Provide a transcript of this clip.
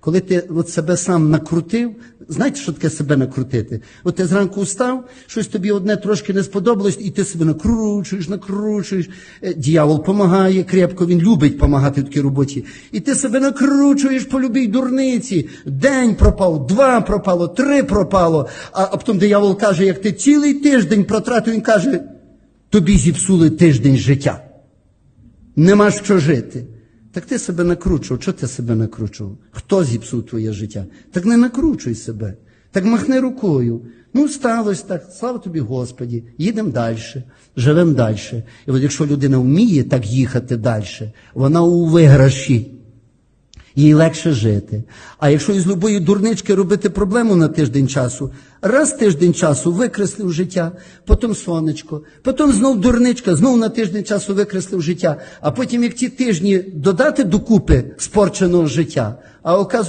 Коли ти от себе сам накрутив, знаєте, що таке себе накрутити? От ти зранку встав, щось тобі одне трошки не сподобалось, і ти себе накручуєш, накручуєш. Е, Діявол допомагає крепко, він любить допомагати в такій роботі. І ти себе накручуєш по любій дурниці. День пропав, два пропало, три пропало. А, а потім диявол каже, як ти цілий тиждень протратив, він каже, тобі зіпсули тиждень життя. Нема що жити. Так ти себе накручував. Чого ти себе накручував? Хто зіпсув твоє життя? Так не накручуй себе. Так махни рукою. Ну, сталося так, слава тобі, Господі, їдемо далі, живемо далі. І от якщо людина вміє так їхати далі, вона у виграші. Їй легше жити. А якщо із любої дурнички робити проблему на тиждень часу, раз тиждень часу викреслив життя, потім сонечко, потім знов дурничка, знов на тиждень часу викреслив життя, а потім як ті тижні додати докупи спорченого життя, а оказується,